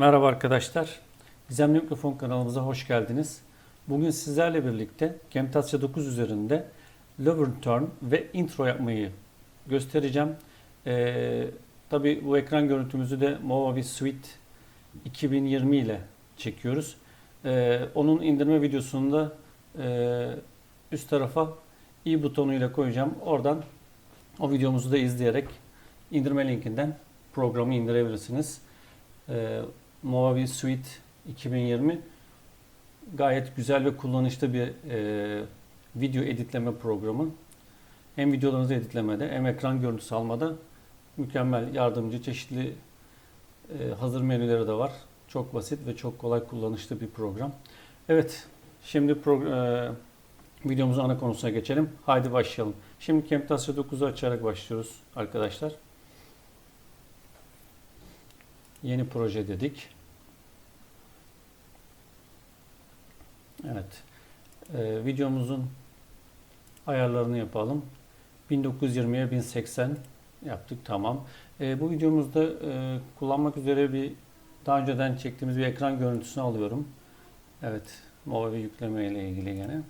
Merhaba arkadaşlar. Gizemli Mikrofon kanalımıza hoş geldiniz. Bugün sizlerle birlikte Camtasia 9 üzerinde Lower Turn ve intro yapmayı göstereceğim. Ee, Tabi bu ekran görüntümüzü de Movavi Suite 2020 ile çekiyoruz. Ee, onun indirme videosunu da e, üst tarafa i butonuyla koyacağım. Oradan o videomuzu da izleyerek indirme linkinden programı indirebilirsiniz. Ee, Movavi Suite 2020 gayet güzel ve kullanışlı bir e, video editleme programı. Hem videolarınızı editlemede hem ekran görüntüsü almada mükemmel yardımcı çeşitli e, hazır menüleri de var. Çok basit ve çok kolay kullanışlı bir program. Evet, şimdi pro- e, videomuzun ana konusuna geçelim. Haydi başlayalım. Şimdi Camtasia 9'u açarak başlıyoruz arkadaşlar. Yeni proje dedik. Evet. Ee, videomuzun ayarlarını yapalım. 1920'ye 1080 yaptık. Tamam. Ee, bu videomuzda e, kullanmak üzere bir daha önceden çektiğimiz bir ekran görüntüsünü alıyorum. Evet. Movavi yükleme ile ilgili gene.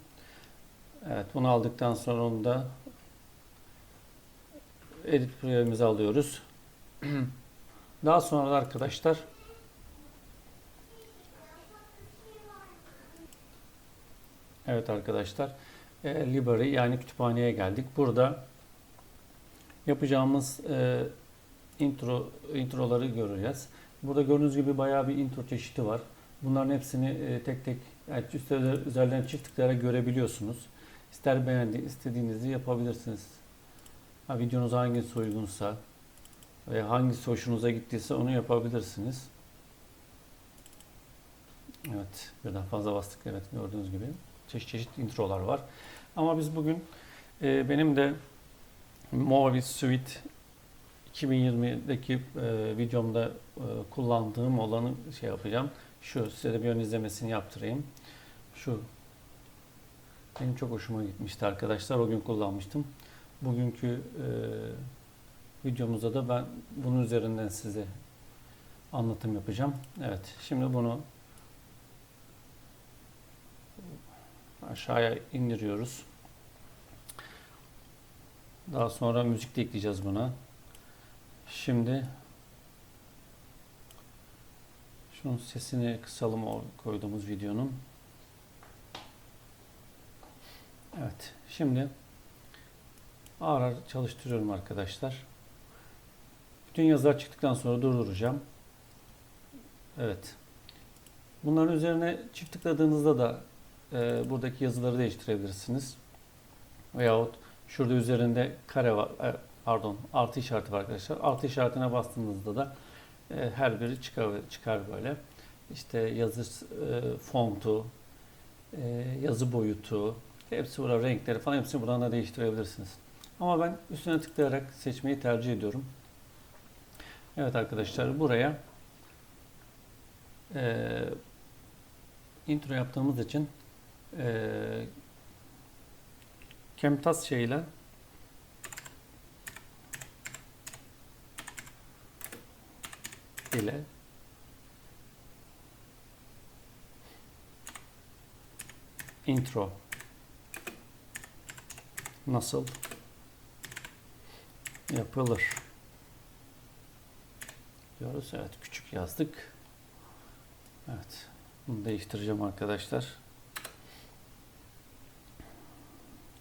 Evet. Bunu aldıktan sonra onu da edit programımıza alıyoruz. Daha sonra da arkadaşlar Evet arkadaşlar e, library yani kütüphaneye geldik. Burada yapacağımız e, intro introları göreceğiz. Burada gördüğünüz gibi bayağı bir intro çeşidi var. Bunların hepsini e, tek tek yani üstler, üzerlerine çift tıklayarak görebiliyorsunuz. İster beğendi, istediğinizi yapabilirsiniz. Ha, videonuz hangisi uygunsa ve hangisi hoşunuza gittiyse onu yapabilirsiniz. Evet, birden fazla bastık. Evet, gördüğünüz gibi çeşit çeşit introlar var. Ama biz bugün e, benim de Movavi Suite 2020'deki e, videomda e, kullandığım olanı şey yapacağım. Şu size de bir ön izlemesini yaptırayım. Şu benim çok hoşuma gitmişti arkadaşlar. O gün kullanmıştım. Bugünkü e, videomuzda da ben bunun üzerinden size anlatım yapacağım. Evet, şimdi bunu aşağıya indiriyoruz. Daha sonra müzik de ekleyeceğiz buna. Şimdi şunun sesini kısalım o koyduğumuz videonun. Evet. Şimdi ağır ağır çalıştırıyorum arkadaşlar. Bütün yazılar çıktıktan sonra durduracağım. Evet. Bunların üzerine çift tıkladığınızda da e, buradaki yazıları değiştirebilirsiniz. Veyahut şurada üzerinde kare var, e, pardon artı işareti var arkadaşlar. Artı işaretine bastığınızda da e, her biri çıkar, çıkar böyle. İşte yazı e, fontu, e, yazı boyutu, hepsi burada renkleri falan hepsini buradan da değiştirebilirsiniz. Ama ben üstüne tıklayarak seçmeyi tercih ediyorum. Evet arkadaşlar buraya e, intro yaptığımız için e, Camtasia ile ile intro nasıl yapılır diyoruz. Evet küçük yazdık. Evet. Bunu değiştireceğim arkadaşlar.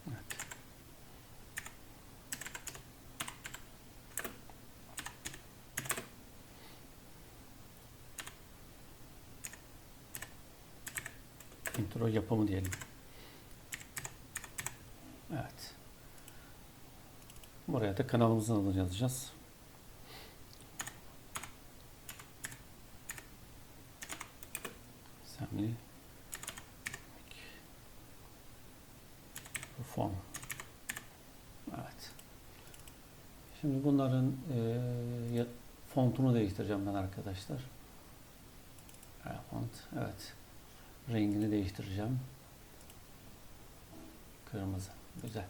Evet. Intro yapımı diyelim. Evet. Buraya da kanalımızın adını yazacağız. Assembly Form. Evet. Şimdi bunların e, fontunu değiştireceğim ben arkadaşlar. Font. Evet. Rengini değiştireceğim. Kırmızı. Güzel.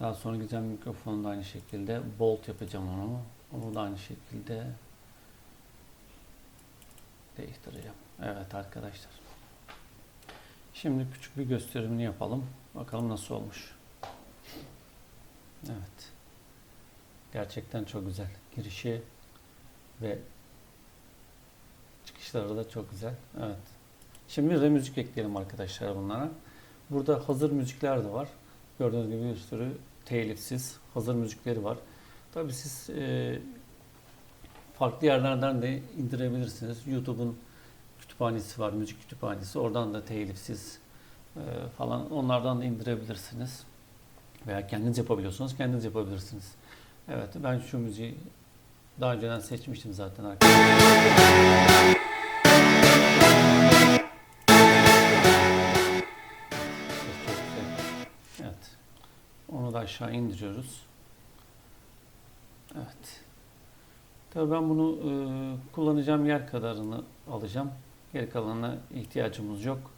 Daha sonra gideceğim mikrofonu da aynı şekilde bolt yapacağım onu. Onu da aynı şekilde değiştireceğim. Evet arkadaşlar. Şimdi küçük bir gösterimini yapalım. Bakalım nasıl olmuş. Evet. Gerçekten çok güzel. Girişi ve çıkışları da çok güzel. Evet. Şimdi de müzik ekleyelim arkadaşlar bunlara. Burada hazır müzikler de var. Gördüğünüz gibi bir sürü telifsiz hazır müzikleri var. Tabii siz e, farklı yerlerden de indirebilirsiniz. YouTube'un kütüphanesi var, müzik kütüphanesi. Oradan da telifsiz e, falan onlardan da indirebilirsiniz. Veya kendiniz yapabiliyorsanız kendiniz yapabilirsiniz. Evet ben şu müziği daha önceden seçmiştim zaten arkadaşlar. Onu da aşağı indiriyoruz. Evet. Tabii ben bunu e, kullanacağım yer kadarını alacağım. Geri kalanına ihtiyacımız yok.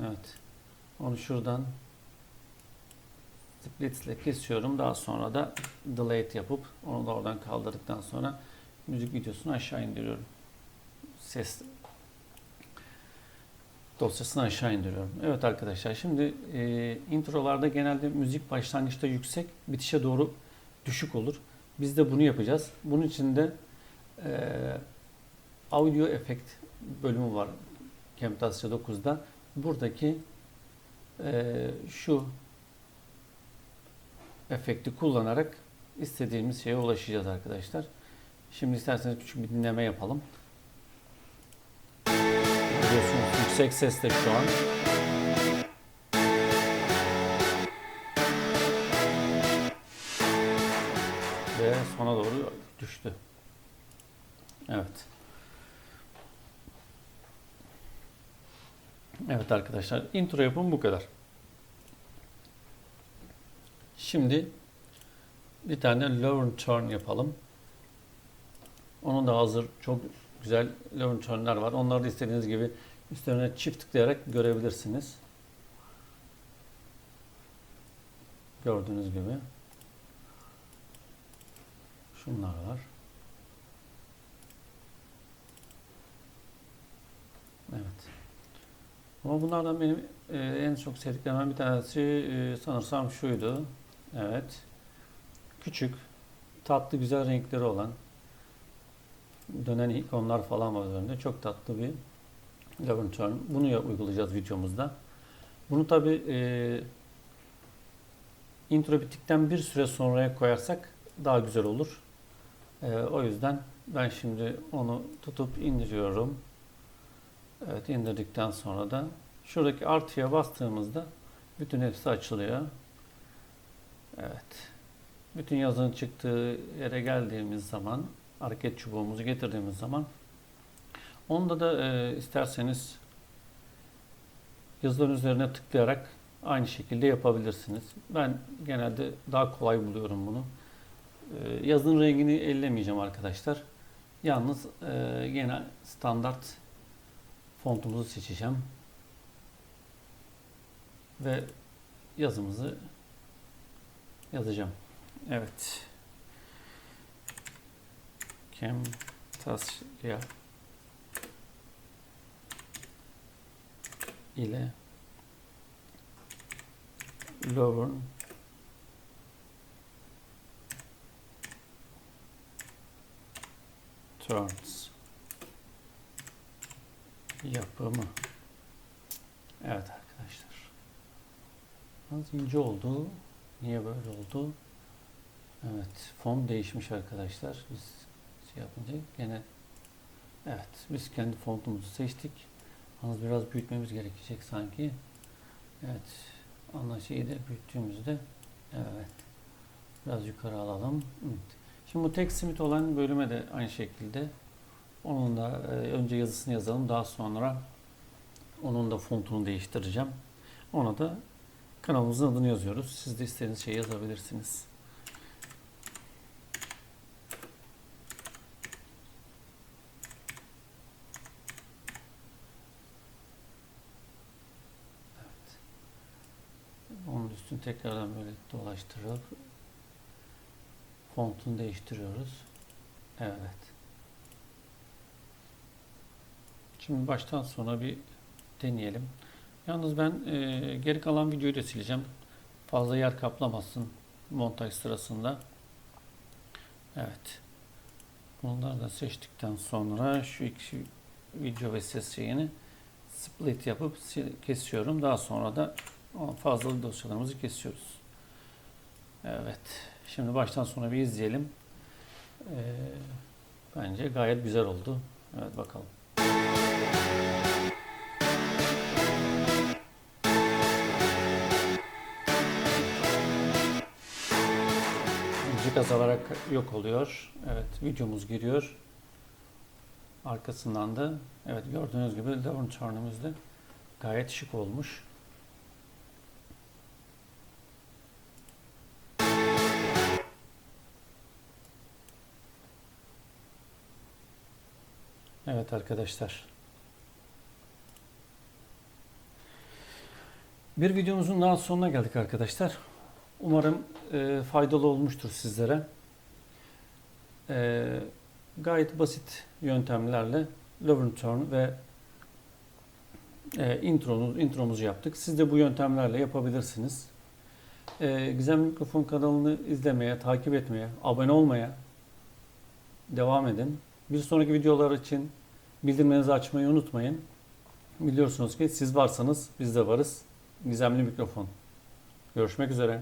Evet. Onu şuradan splits ile kesiyorum. Daha sonra da delete yapıp onu da oradan kaldırdıktan sonra müzik videosunu aşağı indiriyorum. Ses dosyasını aşağı indiriyorum. Evet arkadaşlar şimdi e, introlarda genelde müzik başlangıçta yüksek, bitişe doğru düşük olur. Biz de bunu yapacağız. Bunun için de e, audio efekt bölümü var Camtasia 9'da. Buradaki e, şu efekti kullanarak istediğimiz şeye ulaşacağız arkadaşlar. Şimdi isterseniz küçük bir dinleme yapalım. Biliyorsunuz yüksek sesle şu an. Ve sona doğru düştü. Evet. Evet arkadaşlar intro yapım bu kadar. Şimdi bir tane learn turn yapalım. Onun da hazır çok güzel learn turn'lar var. Onları da istediğiniz gibi üstlerine çift tıklayarak görebilirsiniz. Gördüğünüz gibi. Şunlar var. Evet. Ama bunlardan benim e, en çok sevdiklerimden bir tanesi e, sanırsam şuydu. Evet. Küçük, tatlı, güzel renkleri olan dönen ikonlar falan var üzerinde. Çok tatlı bir Turn. Bunu ya- uygulayacağız videomuzda. Bunu tabi e, intro bittikten bir süre sonraya koyarsak daha güzel olur. E, o yüzden ben şimdi onu tutup indiriyorum. Evet indirdikten sonra da şuradaki artıya bastığımızda bütün hepsi açılıyor. Evet. Bütün yazının çıktığı yere geldiğimiz zaman hareket çubuğumuzu getirdiğimiz zaman onda da e, isterseniz yazıların üzerine tıklayarak aynı şekilde yapabilirsiniz. Ben genelde daha kolay buluyorum bunu. E, yazının rengini ellemeyeceğim arkadaşlar. Yalnız e, yine standart fontumuzu seçeceğim. Ve yazımızı yazacağım. Evet. Camtasia ile Lovern Turns yapımı. Evet arkadaşlar. Az ince oldu. Niye böyle oldu? Evet. Fon değişmiş arkadaşlar. Biz şey yapınca gene evet. Biz kendi fontumuzu seçtik. Yalnız biraz büyütmemiz gerekecek sanki. Evet. Anlaşıyı da büyüttüğümüzde evet. Biraz yukarı alalım. Evet. Şimdi bu tek simit olan bölüme de aynı şekilde onun da e, önce yazısını yazalım. Daha sonra onun da fontunu değiştireceğim. Ona da kanalımızın adını yazıyoruz. Siz de istediğiniz şeyi yazabilirsiniz. Evet. Onun üstünü tekrardan böyle dolaştırıp fontunu değiştiriyoruz. Evet. Şimdi baştan sona bir deneyelim. Yalnız ben e, geri kalan videoyu da sileceğim. Fazla yer kaplamasın montaj sırasında. Evet. Bunları da seçtikten sonra şu iki video ve ses şeyini split yapıp kesiyorum. Daha sonra da fazlalık dosyalarımızı kesiyoruz. Evet. Şimdi baştan sona bir izleyelim. Ee, bence gayet güzel oldu. Evet bakalım. Müzik azalarak yok oluyor. Evet videomuz giriyor. Arkasından da evet gördüğünüz gibi Laverne Turn'umuz da gayet şık olmuş. Evet arkadaşlar. Bir videomuzun daha sonuna geldik arkadaşlar. Umarım e, faydalı olmuştur sizlere. E, gayet basit yöntemlerle Laverne Turn ve e, intromuzu, intromuzu yaptık. Siz de bu yöntemlerle yapabilirsiniz. E, Gizem Mikrofon kanalını izlemeye, takip etmeye, abone olmaya devam edin. Bir sonraki videolar için bildirimlerinizi açmayı unutmayın. Biliyorsunuz ki siz varsanız biz de varız. Gizemli Mikrofon. Görüşmek üzere.